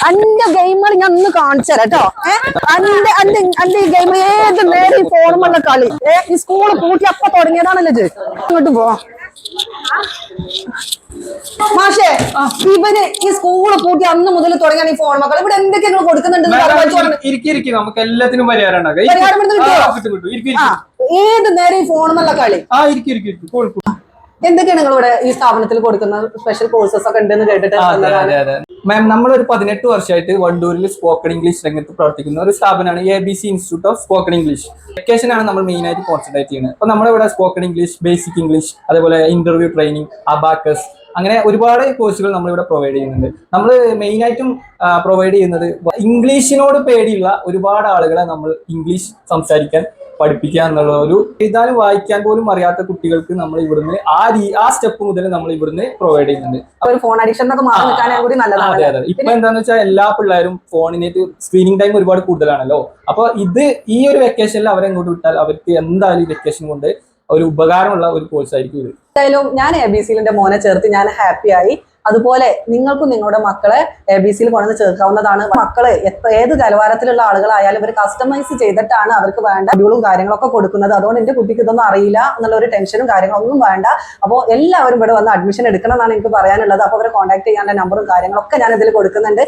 അന്റെ ഗെയിമർ ഞാൻ ഒന്ന് കാണിച്ചു തരാം കേട്ടോ. അന്റെ അന്റെ അന്റെ ഈ ഗെയിമർ ഏത് നേരം ഈ ഫോണുമുള്ള കളി? ഏ, ഈ സ്കൂൾ കൂട്ടി അപ്പൊ തുടങ്ങിയതാണല്ലോ ഇത്? ഇങ്ങോട്ട് പോ. മാഷേ ഇവന് ഈ സ്കൂൾ പൂട്ടി അന്ന് മുതൽ തുടങ്ങിയാണ് ഈ ഫോൺ മക്കൾ ഇവിടെ എന്തൊക്കെ നിങ്ങൾ കൊടുക്കുന്നുണ്ട് നമുക്ക് എല്ലാത്തിനും പരിഹാരം. ഏത് നേരം ഈ ഫോണെന്നുള്ള കളി? ആ ഇരിക്കും ഇരിക്കും. എന്തൊക്കെയാണ് നിങ്ങൾ ഇവിടെ ഈ സ്ഥാപനത്തിൽ കൊടുക്കുന്ന സ്പെഷ്യൽ കോഴ്സസ് ഒക്കെ ഉണ്ടെന്ന് കേട്ടിട്ട് മാം നമ്മൾ ഒരു പതിനെട്ട് വർഷമായിട്ട് വണ്ടൂരിൽ സ്പോക്കൺ ഇംഗ്ലീഷ് രംഗത്ത് പ്രവർത്തിക്കുന്ന ഒരു സ്ഥാപനമാണ് A B C institute of spoken English vacation ആണ് നമ്മൾ മെയിൻ ആയിട്ട് കോൺസെൻട്രേറ്റ് ചെയ്യുന്നത്. അപ്പൊ നമ്മളിവിടെ സ്പോക്കൺ ഇംഗ്ലീഷ് ബേസിക് ഇംഗ്ലീഷ് അതേപോലെ ഇന്റർവ്യൂ ട്രെയിനിങ് അബാക്കസ് അങ്ങനെ ഒരുപാട് കോഴ്സുകൾ നമ്മളിവിടെ പ്രൊവൈഡ് ചെയ്യുന്നുണ്ട്. നമ്മൾ മെയിൻ ആയിട്ടും പ്രൊവൈഡ് ചെയ്യുന്നത് ഇംഗ്ലീഷിനോട് പേടിയുള്ള ഒരുപാട് ആളുകളെ നമ്മൾ ഇംഗ്ലീഷ് സംസാരിക്കാൻ പഠിപ്പിക്കുക എന്നുള്ള ഒരു എഴുതാനും വായിക്കാൻ പോലും അറിയാത്ത കുട്ടികൾക്ക് നമ്മൾ ഇവിടുന്ന് ആ രീ ആ സ്റ്റെപ്പ് മുതൽ നമ്മൾ ഇവിടുന്ന് പ്രൊവൈഡ് ചെയ്യുന്നുണ്ട്. ഫോൺ അഡിക്ഷൻ അതെ അതെ. ഇപ്പൊ എന്താന്ന് വെച്ചാൽ എല്ലാ പിള്ളേരും ഫോണിനേറ്റ് സ്ക്രീനിങ് ടൈം ഒരുപാട് കൂടുതലാണല്ലോ. അപ്പൊ ഇത് ഈ ഒരു വെക്കേഷനിൽ അവരെ ഇങ്ങോട്ട് വിട്ടാൽ അവർക്ക് എന്തായാലും വെക്കേഷൻ കൊണ്ട് ഒരു ഉപകാരമുള്ള ഒരു കോഴ്സ് ആയിരിക്കും ഇത്. എന്തായാലും ഞാൻ എ ബി സിയിലെ മോനെ ചേർത്ത് ഞാൻ ഹാപ്പിയായി ആയി. അതുപോലെ നിങ്ങൾക്കും നിങ്ങളുടെ മക്കളെ എ ബി സിയിൽ കൊണ്ടുവന്ന് ചേർക്കാവുന്നതാണ്. മക്കൾ ഏത് നിലവാരത്തിലുള്ള ആളുകളായാലും ഇവർ കസ്റ്റമൈസ് ചെയ്തിട്ടാണ് അവർക്ക് വേണ്ട ഡ്യൂളും കാര്യങ്ങളൊക്കെ കൊടുക്കുന്നത്. അതുകൊണ്ട് എന്റെ കുട്ടിക്ക് ഇതൊന്നും അറിയില്ല എന്നുള്ള ഒരു ടെൻഷനും കാര്യങ്ങളൊന്നും വേണ്ട. അപ്പോൾ എല്ലാവരും ഇവിടെ വന്ന് അഡ്മിഷൻ എടുക്കണം എന്നാണ് എനിക്ക് പറയാനുള്ളത്. അപ്പോൾ അവരെ കോൺടാക്ട് ചെയ്യാനുള്ള നമ്പറും കാര്യങ്ങളൊക്കെ ഞാൻ ഇതിൽ കൊടുക്കുന്നുണ്ട്.